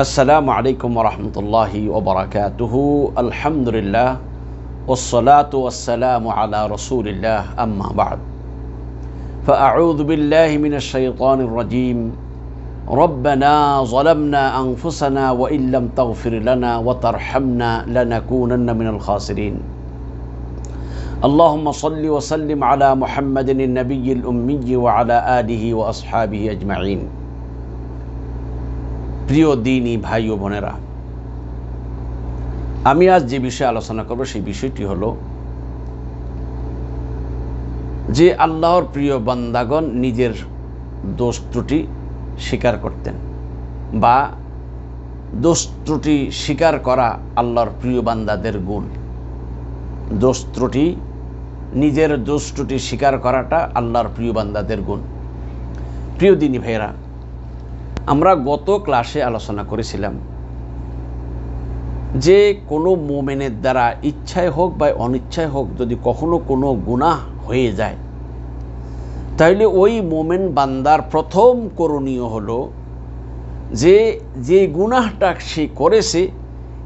السلام عليكم ورحمة الله وبركاته. الحمد لله والصلاة والسلام على رسول الله أما بعد. فأعوذ بالله من الشيطان الرجيم. ربنا ظلمنا أنفسنا وإن لم تغفر لنا وترحمنا لنكونن من الخاسرين. اللهم صل وسلم على محمد النبي الأمي وعلى آله وأصحابه أجمعين. প্রিয় দিনই ভাই ও বোনেরা, আমি আজ যে বিষয়ে আলোচনা করব সেই বিষয়টি হলো যে আল্লাহর প্রিয় বান্দাগণ নিজের দোষ ত্রুটি স্বীকার করতেন বা দোষ ত্রুটি স্বীকার করা আল্লাহর প্রিয় বান্দাদের গুণ। দোষ ত্রুটি, নিজের দোষ ত্রুটি স্বীকার করাটা আল্লাহর প্রিয় বান্দাদের গুণ। প্রিয় দিনী ভাইয়েরা আমরা গত ক্লাসে আলোচনা করেছিলাম যে কোনো মোমেনের দ্বারা ইচ্ছায় হোক বা অনিচ্ছায় হোক যদি কখনো কোনো গুনাহ হয়ে যায় তাহলে ওই মোমেন বান্দার প্রথম করণীয় হলো যে যে গুনাহটা সে করেছে,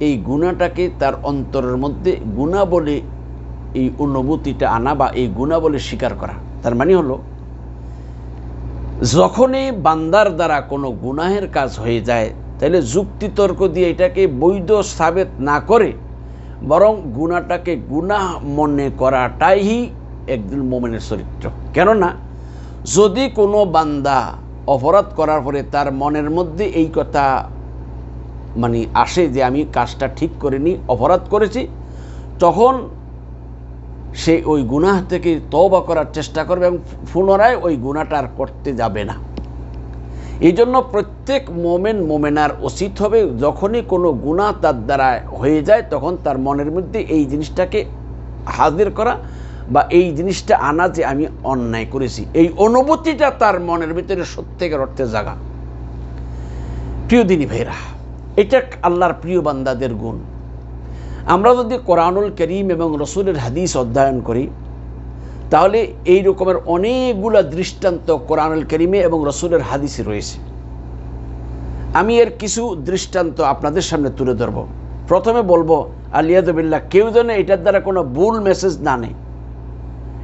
এই গুণাটাকে তার অন্তরের মধ্যে গুণা বলে এই অনুভূতিটা আনা বা এই গুণা বলে স্বীকার করা। তার মানে হলো যখনই বান্দার দ্বারা কোনো গুনাহের কাজ হয়ে যায়, তাহলে যুক্তিতর্ক দিয়ে এটাকে বৈধ সাবেত না করে, বরং গুণাটাকে গুনাহ মনে করাটাই একদিন মোমেনের চরিত্র। কেননা, যদি কোনো বান্দা অপরাধ করার পরে তার মনের মধ্যে এই কথা মানে আসে যে আমি কাজটা ঠিক করিনি, অপরাধ করেছি, তখন সে ওই গুনাহ থেকে তবা করার চেষ্টা করবে এবং পুনরায় ওই গুণাটা আর করতে যাবে না। এই জন্য প্রত্যেক মোমেন মোমেনার উচিত হবে, যখনই কোনো গুণা তার দ্বারা হয়ে যায়, তখন তার মনের মধ্যে এই জিনিসটাকে হাজির করা বা এই জিনিসটা আনা যে আমি অন্যায় করেছি। এই অনুভূতিটা তার মনের ভিতরে সত্যিকার অর্থে জাগা। প্রিয় দিনী ভাইরা এটা আল্লাহর প্রিয় বান্দাদের গুণ। আমরা যদি কোরআনুল করিম এবং রসুলের হাদিস অধ্যয়ন করি, তাহলে এই রকমের অনেকগুলো দৃষ্টান্ত কোরআনুল করিমে এবং রসুলের হাদিসে রয়েছে। আমি এর কিছু দৃষ্টান্ত আপনাদের সামনে তুলে ধরব। প্রথমে বলব আলিয়াদবিল্লা কেউ যেন এটার দ্বারা কোনো ভুল মেসেজ না নেই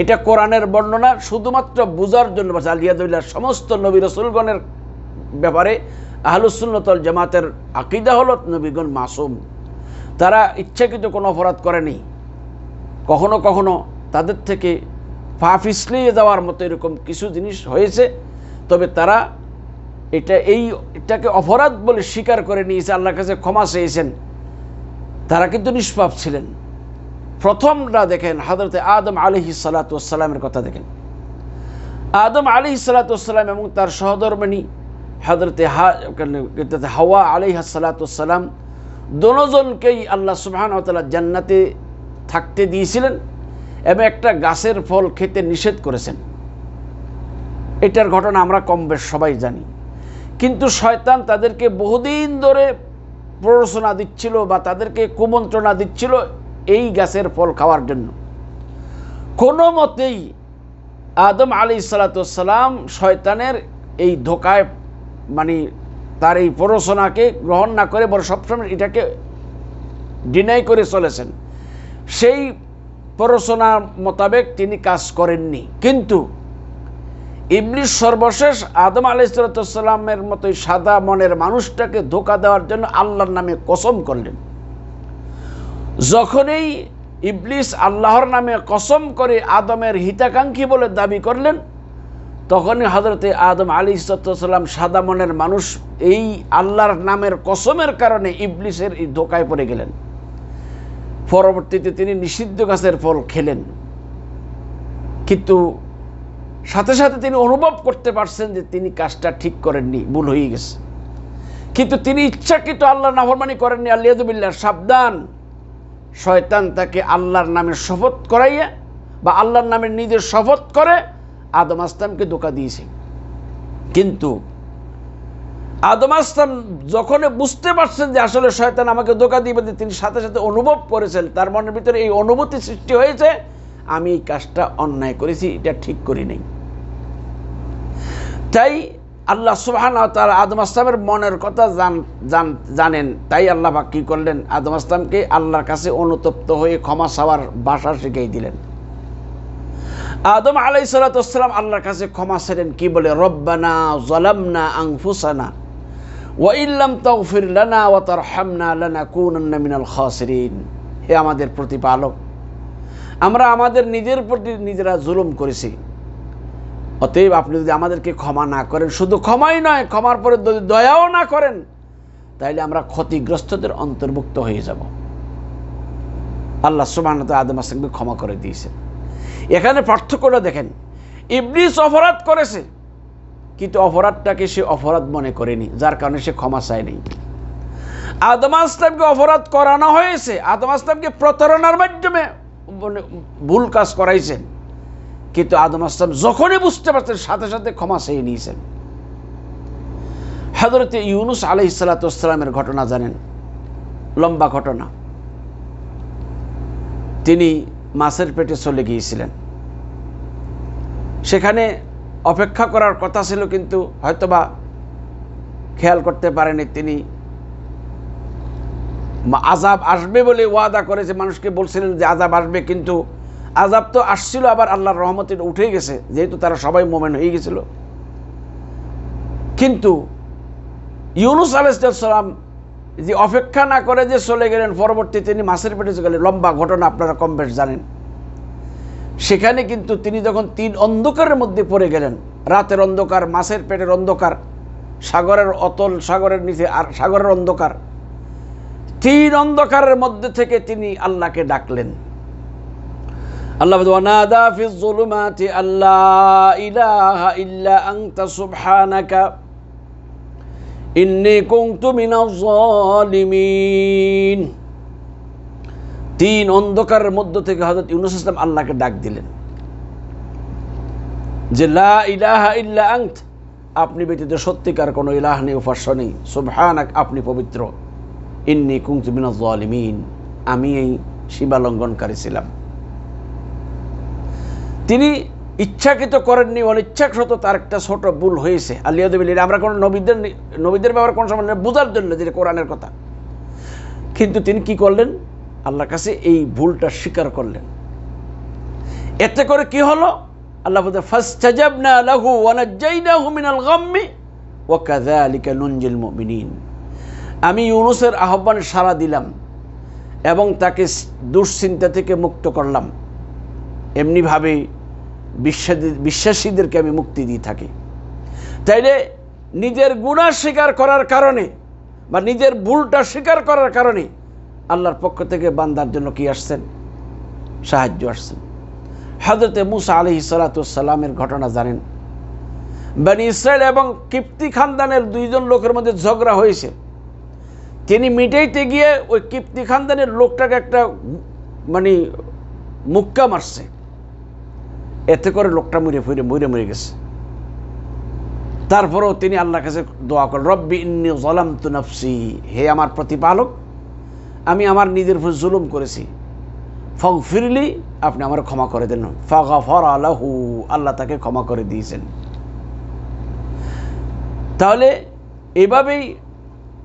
এটা কোরআনের বর্ণনা, শুধুমাত্র বোঝার জন্য আলিয়াদুল্লাহ সমস্ত নবী রসুলগণের ব্যাপারে আহলুসুল্নতল জামাতের আকিদা হল নবীগণ মাসুম। তারা ইচ্ছাকৃত কোনো অপরাধ করেনি। কখনো কখনো তাদের থেকে পা ফিসলিয়ে যাওয়ার মতো এরকম কিছু জিনিস হয়েছে। তবে তারা এটা এই, এটাকে অপরাধ বলে স্বীকার করে নিয়েছে আল্লাহর কাছে ক্ষমা চেয়েছেন। তারা কিন্তু নিষ্পাপ ছিলেন। প্রথমটা দেখেন হাজরতে আদম আলিহি সালাতামের কথা দেখেন। আদম আলিহি সালাতাম এবং তার সহধর্মিনী হজরতে হাওয়া আলিহা সালাতাম দোনোজনকেই আল্লাহ সুবাহান জান্নাতে থাকতে দিয়েছিলেন এবং একটা গাছের ফল খেতে নিষেধ করেছেন। এটার ঘটনা আমরা কম বেশ সবাই জানি। কিন্তু শয়তান তাদেরকে বহুদিন ধরে প্ররোচনা দিচ্ছিল বা তাদেরকে কুমন্ত্রণা দিচ্ছিল এই গাছের ফল খাওয়ার জন্য। কোনো মতেই আদম আলি সালাতাম শয়তানের এই ধোকায় মানে তার এই প্ররোচনাকে গ্রহণ না করে বড় সবসময় এটাকে ডিনাই করে চলেছেন। সেই প্ররোচনা মোতাবেক তিনি কাজ করেননি। কিন্তু ইবলিশ সর্বশেষ আদম আলাইসালামের মতোই সাদা মনের মানুষটাকে ধোকা দেওয়ার জন্য আল্লাহর নামে কসম করলেন। যখনই ইবলিস আল্লাহর নামে কসম করে আদমের হিতাকাঙ্ক্ষী বলে দাবি করলেন তখনই হজরতে আদম আলী সালাম সাদা মনের মানুষ এই আল্লাহর নামের কসমের কারণে ইবলিসের এই ধোকায় পড়ে গেলেন। পরবর্তীতে তিনি নিষিদ্ধ গাছের ফল খেলেন। কিন্তু সাথে সাথে তিনি অনুভব করতে পারছেন যে তিনি কাজটা ঠিক করেননি, ভুল হয়ে গেছে। কিন্তু তিনি ইচ্ছাকৃত আল্লাহ নাফরমানি করেননি। আল্লিয়াদুবিল্লাহ সাবধান। শয়তান তাকে আল্লাহর নামে শপথ করাইয়া বা আল্লাহর নামের নিজের শপথ করে আদম আসলামকে ধোকা দিয়েছে। কিন্তু আদম আসলাম যখন বুঝতে পারছেন যে আসলে শয়তান আমাকে ধোকা দিবে তিনি সাথে সাথে অনুভব করেছেন, তার মনের ভিতরে এই অনুভূতি সৃষ্টি হয়েছে, আমি এই কাজটা অন্যায় করেছি, এটা ঠিক করি নাই। তাই আল্লাহ সুবাহান তার আদম আসলামের মনের কথা জান- জান- জানেন। তাই আল্লাহ কী করলেন? আদম আসলামকে আল্লাহর কাছে অনুতপ্ত হয়ে ক্ষমা চাওয়ার ভাষা শিখিয়ে দিলেন। আদম আলাই সালাতাম আল্লাহর কাছে ক্ষমা সেরেন কি বলে? রব্বানা জলামনা আংফুসানা ওয়াইল্লাম তৌফির লানা ওয়া তারহামনা লানা কুনান্না মিনাল খাসিরিন। হে আমাদের প্রতিপালক, আমরা আমাদের নিজের প্রতি নিজেরা জুলুম করেছি। অতএব আপনি যদি আমাদেরকে ক্ষমা না করেন, শুধু ক্ষমাই নয়, ক্ষমার পরে যদি দয়াও না করেন, তাইলে আমরা ক্ষতিগ্রস্তদের অন্তর্ভুক্ত হয়ে যাব। আল্লাহ সুবাহ আদম আসলামকে ক্ষমা করে দিয়েছেন। এখানে পার্থক্যটা দেখেন। ইবলিস অপরাধ করেছে, কিন্তু অপরাধটাকে সে অপরাধ মনে করেনি, যার কারণে সে ক্ষমা চায়নি। আদম আসলামকে অপরাধ করানো হয়েছে, আদম আসলামকে প্রতারণার মাধ্যমে ভুল কাজ করাইছেন, কিন্তু আদম আসলাম যখনই বুঝতে পারছেন, সাথে সাথে ক্ষমা চেয়ে নিয়েছেন। হজরতে ইউনুস আলহ সালাতামের ঘটনা জানেন, লম্বা ঘটনা। তিনি মাছের পেটে চলে গিয়েছিলেন। সেখানে অপেক্ষা করার কথা ছিল কিন্তু হয়তোবা খেয়াল করতে পারেনি তিনি। আজাব আসবে বলে ওয়াদা করেছে মানুষকে বলছিলেন যে আজাব আসবে কিন্তু আজাব তো আসছিল, আবার আল্লাহর রহমতে উঠে গেছে, যেহেতু তারা সবাই মোমেন হয়ে গেছিল। কিন্তু ইউনুস আলাইসালাম যে অপেক্ষা না করে যে চলে গেলেন পরবর্তী তিনি মাছের পেটে গেলেন। লম্বা ঘটনা আপনারা কম বেশ জানেন। সেখানে কিন্তু তিনি যখন তিন অন্ধকারের মধ্যে পড়ে গেলেন রাতের অন্ধকার মাছের পেটের অন্ধকার সাগরের অতল সাগরের নিচে আর সাগরের অন্ধকার তিন অন্ধকারের মধ্যে থেকে তিনি আল্লাহকে ডাকলেন। আল্লাহ বলতে, "ওয়ানাদা ফিজ যুলুমাতি আল্লা ইলাহা ইল্লা আনতা সুবহানাকা। ইন্নী কুনতু মিনাজ তিন অন্ধকারের মধ্য থেকে হযরত ইউনুস ইসলাম আল্লাহকে ডাক দিলেন। যে লা আপনি ব্যতীত সত্যিকার কোনো ইলাহ নেই, উপাস্য নেই। সুবহানাক, আপনি পবিত্র। ইন্নি কুনতু মিনাজ জালিমিন। আমি এই সীমা লঙ্ঘনকারী ছিলাম। তিনি ইচ্ছাকৃত করেননি, অনিচ্ছাকৃত তার একটা ছোট ভুল হয়েছে। আলিয়াদবিল আমরা কোনো নবীদের নবীদের ব্যাপারে কোনো সময় বোঝার জন্য যে কোরআনের কথা। কিন্তু তিনি কি করলেন? আল্লাহর কাছে এই ভুলটা স্বীকার করলেন। এতে করে কি হলো? আল্লাহ নুনজিল আমি ইউনুসের আহ্বান সাড়া দিলাম এবং তাকে দুশ্চিন্তা থেকে মুক্ত করলাম। এমনিভাবে বিশ্বাসী- বিশ্বাসীদেরকে আমি মুক্তি দিয়ে থাকি। তাইলে নিজের গুণা স্বীকার করার কারণে বা নিজের ভুলটা স্বীকার করার কারণে আল্লাহর পক্ষ থেকে বান্দার জন্য কি আসছেন? সাহায্য আসছেন। হজরতে মুসা আলহি সালাতামের ঘটনা জানেন। বানি ইসরায়েল এবং কিপ্তি খানদানের দুইজন লোকের মধ্যে ঝগড়া হয়েছে। তিনি মিটাইতে গিয়ে ওই কিপ্তি খানদানের লোকটাকে একটা মানে মুক্কা মারছে। এতে করে লোকটা মরে ফুরে, মরে মরে গেছে। তারপরেও তিনি আল্লাহর কাছে দোয়া করেন, রব্বি ইন্নি জলাম তু নফসি। হে আমার প্রতিপালক, আমি আমার নিজের উপর জুলুম করেছি। ফং ফিরলি আপনি আমার ক্ষমা করে দেন। ফাগফর আলাহু আল্লাহ তাকে ক্ষমা করে দিয়েছেন। তাহলে এভাবেই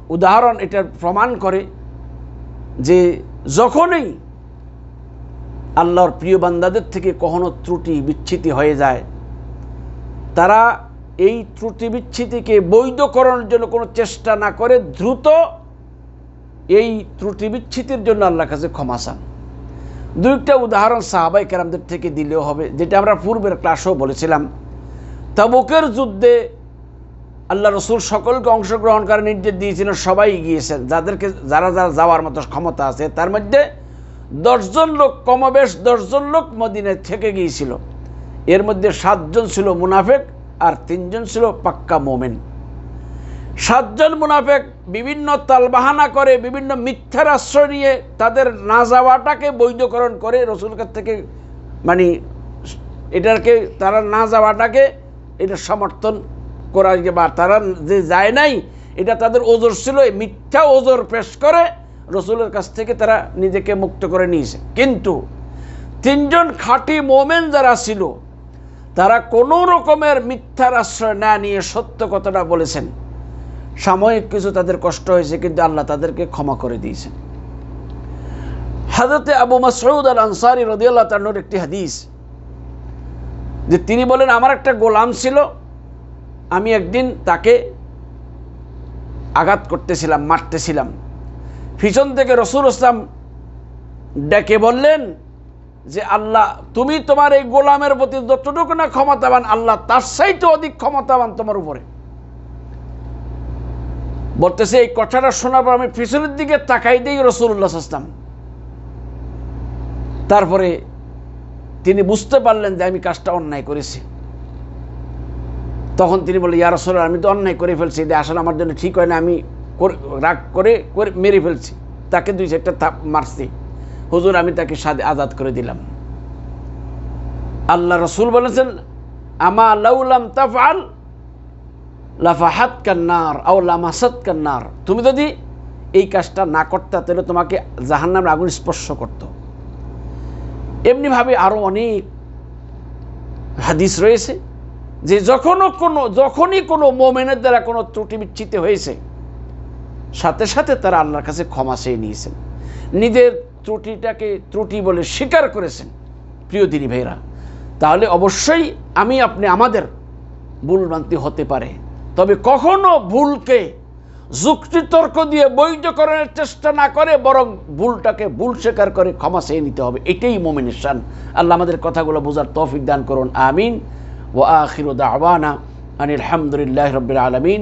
উদাহরণ এটা প্রমাণ করে যে যখনই আল্লাহর প্রিয় বান্দাদের থেকে কখনো ত্রুটি বিচ্ছিতি হয়ে যায়। তারা এই ত্রুটি বিচ্ছিতিকে বৈধকরণের জন্য কোনো চেষ্টা না করে দ্রুত এই ত্রুটি বিচ্ছিতির জন্য আল্লাহর কাছে ক্ষমা চান। দুইটা উদাহরণ সাহাবাই কেরামদের থেকে দিলেও হবে, যেটা আমরা পূর্বের ক্লাসেও বলেছিলাম। তাবুকের যুদ্ধে আল্লাহ রসুল সকলকে অংশগ্রহণ করার নির্দেশ দিয়েছিলেন, সবাই গিয়েছেন। যাদেরকে, যারা যারা যাওয়ার মতো ক্ষমতা আছে, তার মধ্যে দশজন লোক কমবেশ, দশজন লোক মদিনায় থেকে গিয়েছিল। এর মধ্যে সাতজন ছিল মুনাফেক আর তিনজন ছিল পাক্কা মোমেন। সাতজন মুনাফেক বিভিন্ন তালবাহানা করে, বিভিন্ন মিথ্যার আশ্রয় নিয়ে তাদের না যাওয়াটাকে বৈধকরণ করে রসুল কাছ থেকে মানে এটাকে, তারা না যাওয়াটাকে এটা সমর্থন করা বা তারা যে যায় নাই, এটা তাদের ওজোর ছিল মিথ্যা ওজোর পেশ করে রসুলের কাছ থেকে তারা নিজেকে মুক্ত করে নিয়েছে। কিন্তু তিনজন খাঁটি মোমেন যারা ছিল, তারা কোনো রকমের মিথ্যার আশ্রয় না নিয়ে সত্য কথাটা বলেছেন। সাময়িক কিছু তাদের কষ্ট হয়েছে, কিন্তু আল্লাহ তাদেরকে ক্ষমা করে দিয়েছেন। হাজরতে আবু মাসউদ আল আনসারি রদিয়াল্লাহ তান্নর একটি হাদিস, যে তিনি বলেন, আমার একটা গোলাম ছিল, আমি একদিন তাকে আঘাত করতেছিলাম, মারতেছিলাম। পিছন থেকে রসুল ইসলাম ডেকে বললেন যে, আল্লাহ, তুমি তোমার এই গোলামের প্রতি যতটুকু না ক্ষমতাবান, আল্লাহ তার চাইতে অধিক ক্ষমতাবান তোমার উপরে। বলতেছে, এই কথাটা শোনার পর আমি পিছনের দিকে তাকাই দিই রসুল্লাহ আসলাম তারপরে তিনি বুঝতে পারলেন যে, আমি কাজটা অন্যায় করেছি। তখন তিনি বললেন, ইয়া রসুল আমি তো অন্যায় করে ফেলছি এটা আসলে আমার জন্য ঠিক হয় না, আমি রাগ করে করে মেরে ফেলছি। তাকে দুই চারটা থাপ মারছি। হুজুর, আমি তাকে সাদে আজাদ করে দিলাম। আল্লাহ রসুল বলেছেন, আমা লাউলাম তাফআল লাফাহাত কান্নার আও লামাসাত কান্নার তুমি যদি এই কাজটা না করতে, তাহলে তোমাকে জাহান্নামের আগুন স্পর্শ করতো। এমনিভাবে আরও অনেক হাদিস রয়েছে, যে যখনও কোনো, যখনই কোনো মোমেনের দ্বারা কোনো ত্রুটি বিচ্ছিত হয়েছে সাথে সাথে তারা আল্লাহর কাছে ক্ষমা চেয়ে নিয়েছেন। নিজের ত্রুটিটাকে ত্রুটি বলে স্বীকার করেছেন, প্রিয় দিনী ভাইরা তাহলে অবশ্যই আমি আপনি আমাদের ভুল ভ্রান্তি হতে পারে। তবে কখনো ভুলকে যুক্তিতর্ক দিয়ে বৈধকরণের চেষ্টা না করে বরং ভুলটাকে ভুল স্বীকার করে ক্ষমা চেয়ে নিতে হবে। এটাই মোমেনের শান। আল্লাহ আমাদের কথাগুলো বোঝার তৌফিক দান করুন। আমিন। ও আখির দাওয়ানা আনিল হামদুলিল্লাহ রবিল আলমিন।